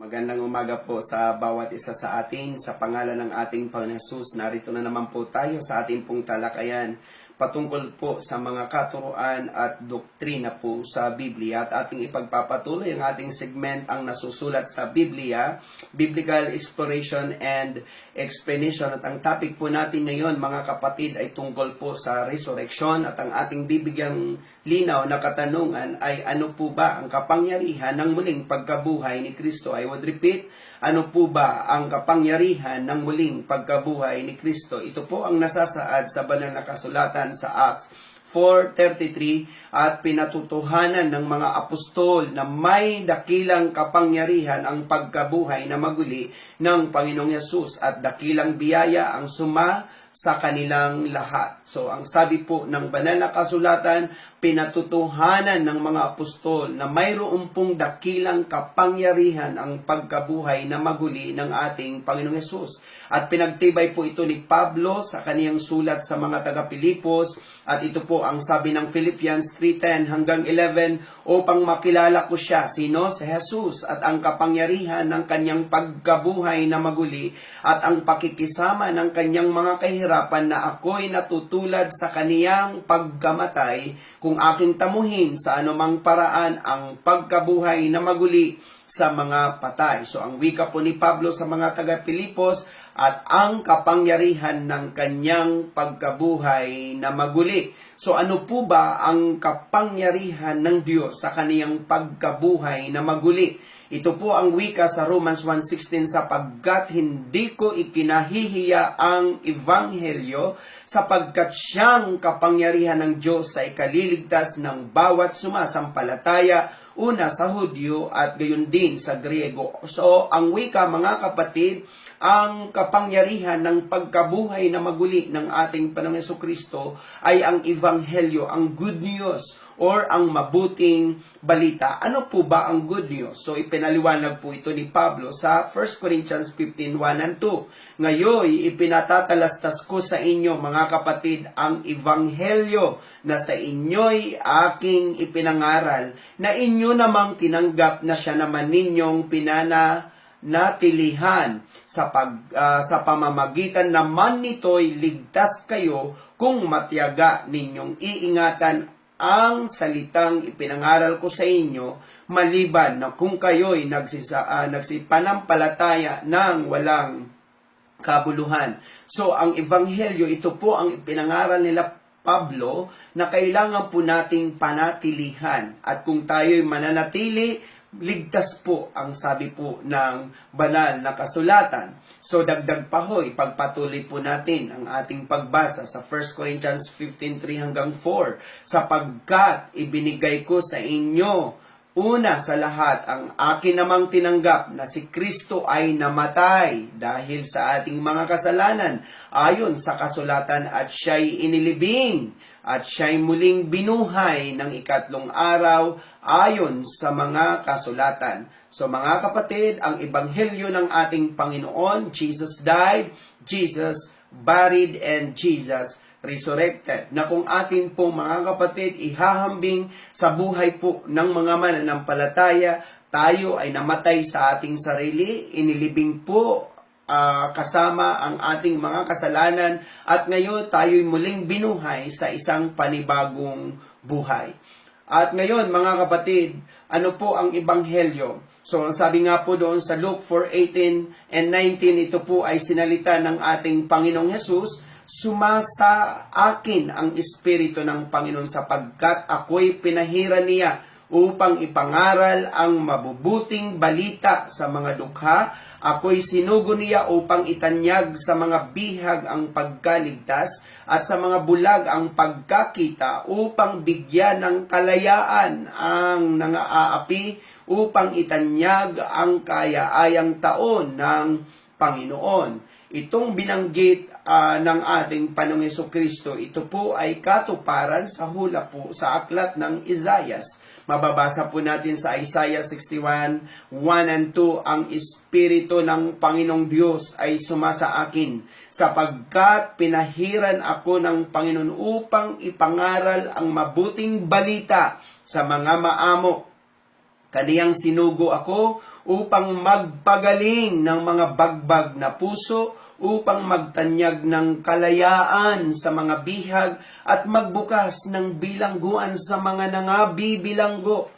Magandang umaga po sa bawat isa sa atin. Sa pangalan ng ating Panginoon Jesus, narito na naman po tayo sa ating pong talakayan patungkol po sa mga katuruan at doktrina po sa Biblia at ating ipagpapatuloy ang ating segment ang nasusulat sa Biblia, Biblical Exploration and Explanation. At ang topic po natin ngayon mga kapatid ay tungkol po sa resurrection at ang ating bibigyang linaw na katanungan ay ano po ba ang kapangyarihan ng muling pagkabuhay ni Kristo? I would repeat, ano po ba ang kapangyarihan ng muling pagkabuhay ni Kristo? Ito po ang nasasaad sa banal na kasulatan sa Acts 4.33 at pinatutuhanan ng mga apostol na may dakilang kapangyarihan ang pagkabuhay na maguli ng Panginoong Yesus at dakilang biyaya ang suma sa kanilang lahat. So, ang sabi po ng banal na kasulatan, pinatutuhanan ng mga apostol na mayroon pong dakilang kapangyarihan ang pagkabuhay na maguli ng ating Panginoong Yesus. At pinagtibay po ito ni Pablo sa kaniyang sulat sa mga taga-Pilipos at ito po ang sabi ng Philippians 3.10 hanggang 11 upang makilala ko siya, sino? Si Jesus at ang kapangyarihan ng kanyang pagkabuhay na maguli at ang pakikisama ng kanyang mga kahirapan na ako'y natutulad sa kaniyang pagkamatay kung aking tamuhin sa anumang paraan ang pagkabuhay na maguli sa mga patay. So ang wika po ni Pablo sa mga taga-Pilipos at ang kapangyarihan ng kanyang pagkabuhay na maguli. So ano po ba ang kapangyarihan ng Diyos sa kaniyang pagkabuhay na maguli? Ito po ang wika sa Romans 1.16 sapagkat hindi ko ipinahihiya ang Ebanghelyo sapagkat siyang kapangyarihan ng Diyos sa ikaliligtas ng bawat sumasampalataya una sa Hudyo at gayon din sa Griego. So, ang wika mga kapatid, ang kapangyarihan ng pagkabuhay na maguli ng ating Panginoon Yeso Kristo ay ang Ebanghelyo, ang good news or ang mabuting balita. Ano po ba ang good news? So ipinaliwanag po ito ni Pablo sa 1 Corinthians 15:1 and 2. Ngayon, ipinatatalastas ko sa inyo mga kapatid ang ebanghelyo na sa inyo'y aking ipinangaral na inyo namang tinanggap na siya naman ninyong pinana natilihan sa pag ah, sa pamamagitan naman nito'y ligtas kayo kung matyaga ninyong iingatan ang salitang ipinangaral ko sa inyo maliban na kung kayo'y nagsisa, ah, nagsipanampalataya ng walang kabuluhan. So, ang ebanghelyo, ito po ang ipinangaral nila Pablo na kailangan po nating panatilihan. At kung tayo'y mananatili, ligtas po ang sabi po ng banal na kasulatan. So dagdag pa ho, ipagpatuloy po natin ang ating pagbasa sa 1 Corinthians 15.3 hanggang 4. Sapagkat ibinigay ko sa inyo Una sa lahat, ang akin namang tinanggap na si Kristo ay namatay dahil sa ating mga kasalanan ayon sa kasulatan at siya'y inilibing at siya'y muling binuhay ng ikatlong araw ayon sa mga kasulatan. So mga kapatid, ang ebanghelyo ng ating Panginoon, Jesus died, Jesus buried, and Jesus resurrected. Na kung atin po mga kapatid ihahambing sa buhay po ng mga mananampalataya, tayo ay namatay sa ating sarili, inilibing po ah, kasama ang ating mga kasalanan at ngayon tayo'y muling binuhay sa isang panibagong buhay. At ngayon, mga kapatid, ano po ang ebanghelyo? So, ang sabi nga po doon sa Luke 4:18 and 19, ito po ay sinalita ng ating Panginoong Hesus, sumasa akin ang Espiritu ng Panginoon sapagkat ako'y pinahiran niya upang ipangaral ang mabubuting balita sa mga dukha. Ako'y sinugo niya upang itanyag sa mga bihag ang pagkaligtas at sa mga bulag ang pagkakita upang bigyan ng kalayaan ang nangaapi upang itanyag ang kaya-ayang taon ng Panginoon. Itong binanggit ah, ng ating Panong Kristo, ito po ay katuparan sa hula po sa aklat ng Isayas. Mababasa po natin sa Isaiah 61, 1 and 2, ang Espiritu ng Panginoong Diyos ay sumasa akin, sapagkat pinahiran ako ng Panginoon upang ipangaral ang mabuting balita sa mga maamo Kaniyang sinugo ako upang magpagaling ng mga bagbag na puso, upang magtanyag ng kalayaan sa mga bihag at magbukas ng bilangguan sa mga nangabibilanggo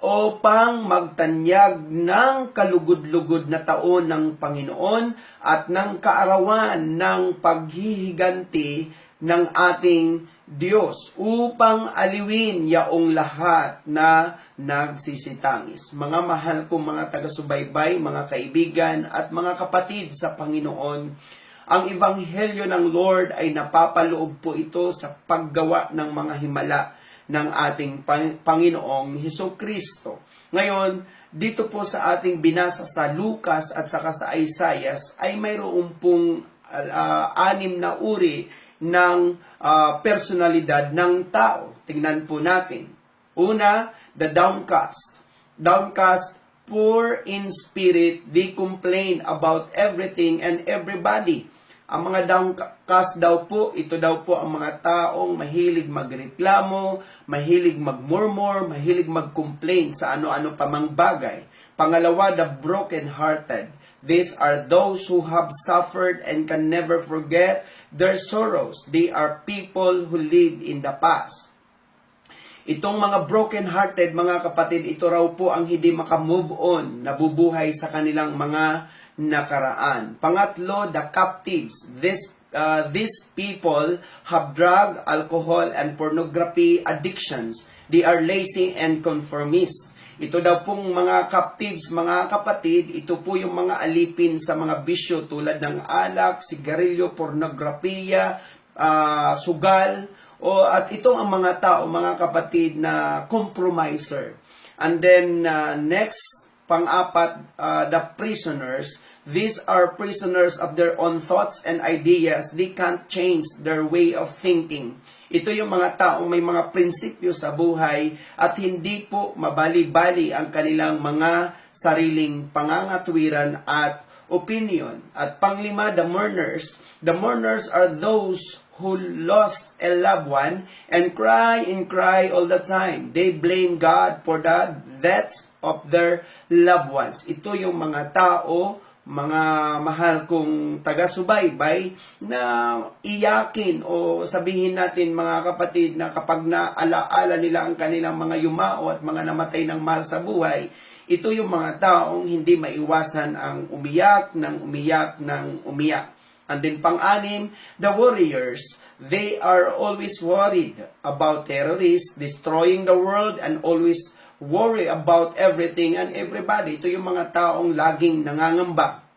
upang magtanyag ng kalugod-lugod na taon ng Panginoon at ng kaarawan ng paghihiganti ng ating Diyos upang aliwin yaong lahat na nagsisitangis. Mga mahal kong mga taga-subaybay, mga kaibigan at mga kapatid sa Panginoon, ang Ebanghelyo ng Lord ay napapaloob po ito sa paggawa ng mga himala ng ating Pang- Panginoong Heso Kristo. Ngayon, dito po sa ating binasa sa Lucas at saka sa Isaias ay mayroon pong ah, anim na uri ng ah, personalidad ng tao. Tingnan po natin. Una, the downcast. Downcast, poor in spirit, they complain about everything and everybody. Ang mga downcast daw po, ito daw po ang mga taong mahilig magreklamo, mahilig magmurmur, mahilig mag-complain sa ano-ano pa mang bagay. Pangalawa, the broken-hearted. These are those who have suffered and can never forget their sorrows. They are people who live in the past. Itong mga broken-hearted, mga kapatid, ito raw po ang hindi makamove on, nabubuhay sa kanilang mga nakaraan. Pangatlo, the captives. This, uh, these people have drug, alcohol, and pornography addictions. They are lazy and conformist. Ito daw pong mga captives, mga kapatid, ito po yung mga alipin sa mga bisyo tulad ng alak, sigarilyo, pornografiya, ah, sugal, o at itong ang mga tao, mga kapatid na compromiser. And then uh, next, pang-apat, uh, the prisoners. These are prisoners of their own thoughts and ideas. They can't change their way of thinking. Ito yung mga taong may mga prinsipyo sa buhay at hindi po mabali-bali ang kanilang mga sariling pangangatwiran at opinion. At panglima, the mourners. The mourners are those who lost a loved one and cry and cry all the time. They blame God for the deaths of their loved ones. Ito yung mga tao, mga mahal kong taga-subaybay na iyakin o sabihin natin mga kapatid na kapag naalaala nila ang kanilang mga yumao at mga namatay ng mahal sa buhay, ito yung mga taong hindi maiwasan ang umiyak ng umiyak ng umiyak. And then pang-anim, the warriors, they are always worried about terrorists destroying the world and always worry about everything and everybody. Ito yung mga taong laging nangangamba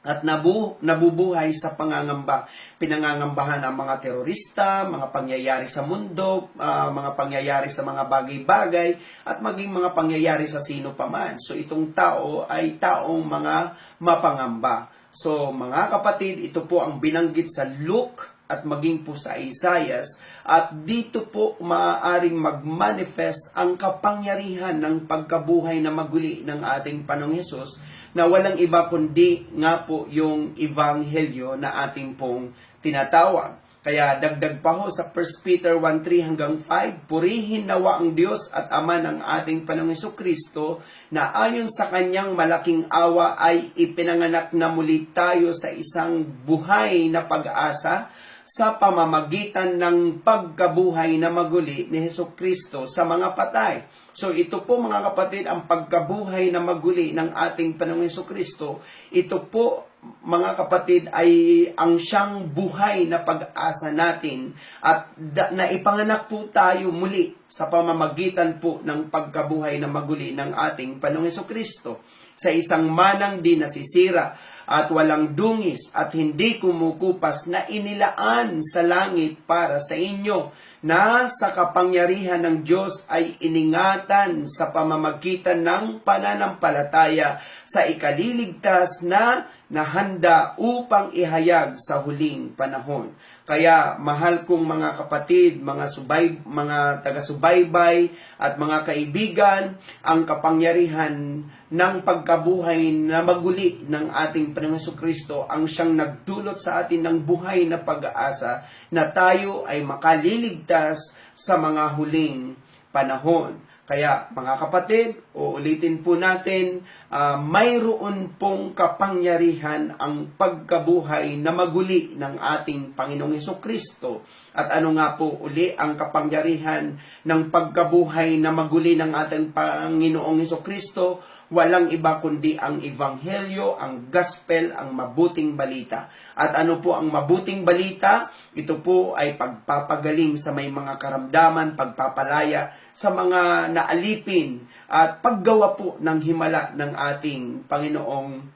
at nabu, nabubuhay sa pangangamba. Pinangangambahan ang mga terorista, mga pangyayari sa mundo, ah, mga pangyayari sa mga bagay-bagay, at maging mga pangyayari sa sino paman. So itong tao ay taong mga mapangamba. So mga kapatid, ito po ang binanggit sa Luke at maging po sa Isaias at dito po maaaring mag-manifest ang kapangyarihan ng pagkabuhay na maguli ng ating Panong Hesus na walang iba kundi nga po yung Ebanghelyo na ating pong tinatawag. Kaya dagdag pa ho sa 1 Peter 1.3 hanggang 5, Purihin nawa ang Diyos at Ama ng ating Panong Kristo na ayon sa kanyang malaking awa ay ipinanganak na muli tayo sa isang buhay na pag-asa sa pamamagitan ng pagkabuhay na maguli ni Heso Kristo sa mga patay. So ito po mga kapatid, ang pagkabuhay na maguli ng ating Panginoong Heso Kristo, ito po mga kapatid ay ang siyang buhay na pag-asa natin at da, naipanganak po tayo muli sa pamamagitan po ng pagkabuhay na maguli ng ating Panginoong Kristo sa isang manang di nasisira at walang dungis at hindi kumukupas na inilaan sa langit para sa inyo na sa kapangyarihan ng Diyos ay iningatan sa pamamagitan ng pananampalataya sa ikaliligtas na nahanda upang ihayag sa huling panahon. Kaya mahal kong mga kapatid, mga subay, mga taga-subaybay at mga kaibigan, ang kapangyarihan ng pagkabuhay na maguli ng ating Panginoon Kristo ang siyang nagdulot sa atin ng buhay na pag-asa na tayo ay makaliligtas sa mga huling panahon. Kaya mga kapatid, uulitin po natin, ah, mayroon pong kapangyarihan ang pagkabuhay na maguli ng ating Panginoong Heso Kristo. At ano nga po uli ang kapangyarihan ng pagkabuhay na maguli ng ating Panginoong Heso Kristo? Walang iba kundi ang Ebanghelyo, ang Gospel, ang mabuting balita. At ano po ang mabuting balita? Ito po ay pagpapagaling sa may mga karamdaman, pagpapalaya sa mga naalipin at paggawa po ng himala ng ating Panginoong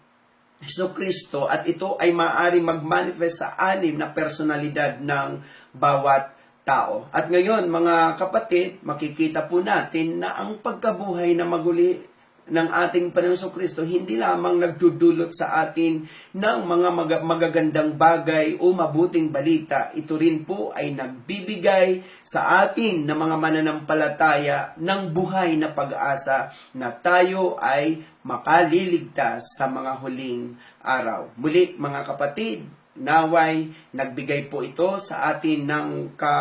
Heso Kristo at ito ay maaari mag-manifest sa anim na personalidad ng bawat tao. At ngayon, mga kapatid, makikita po natin na ang pagkabuhay na maguli ng ating Panginoon Kristo hindi lamang nagdudulot sa atin ng mga mag- magagandang bagay o mabuting balita. Ito rin po ay nagbibigay sa atin na mga mananampalataya ng buhay na pag-asa na tayo ay makaliligtas sa mga huling araw. Muli mga kapatid, naway nagbigay po ito sa atin ng ka,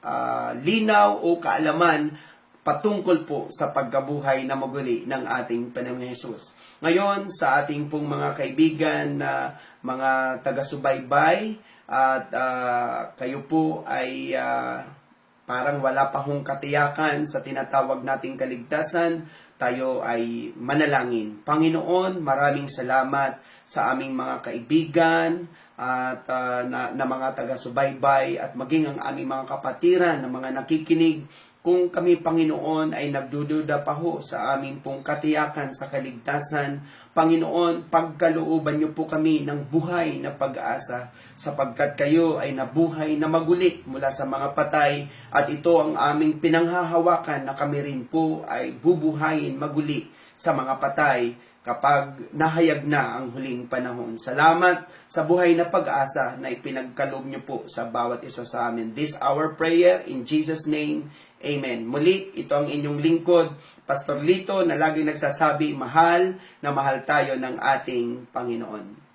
ah, linaw o kaalaman patungkol po sa pagkabuhay na maguli ng ating Panginoong Hesus. Ngayon, sa ating pong mga kaibigan na mga taga-subaybay at ah, kayo po ay ah, parang wala pa hong katiyakan sa tinatawag nating kaligtasan, tayo ay manalangin. Panginoon, maraming salamat sa aming mga kaibigan at ah, na, na mga taga-subaybay at maging ang aming mga kapatiran na mga nakikinig. Kung kami, Panginoon, ay nagdududa pa ho sa aming pong katiyakan sa kaligtasan, Panginoon, pagkalooban niyo po kami ng buhay na pag-asa, sapagkat kayo ay nabuhay na maguli mula sa mga patay, at ito ang aming pinanghahawakan na kami rin po ay bubuhayin maguli sa mga patay kapag nahayag na ang huling panahon. Salamat sa buhay na pag-asa na ipinagkaloob niyo po sa bawat isa sa amin. This our prayer in Jesus' name. Amen. Muli, ito ang inyong lingkod, Pastor Lito, na lagi nagsasabi, mahal na mahal tayo ng ating Panginoon.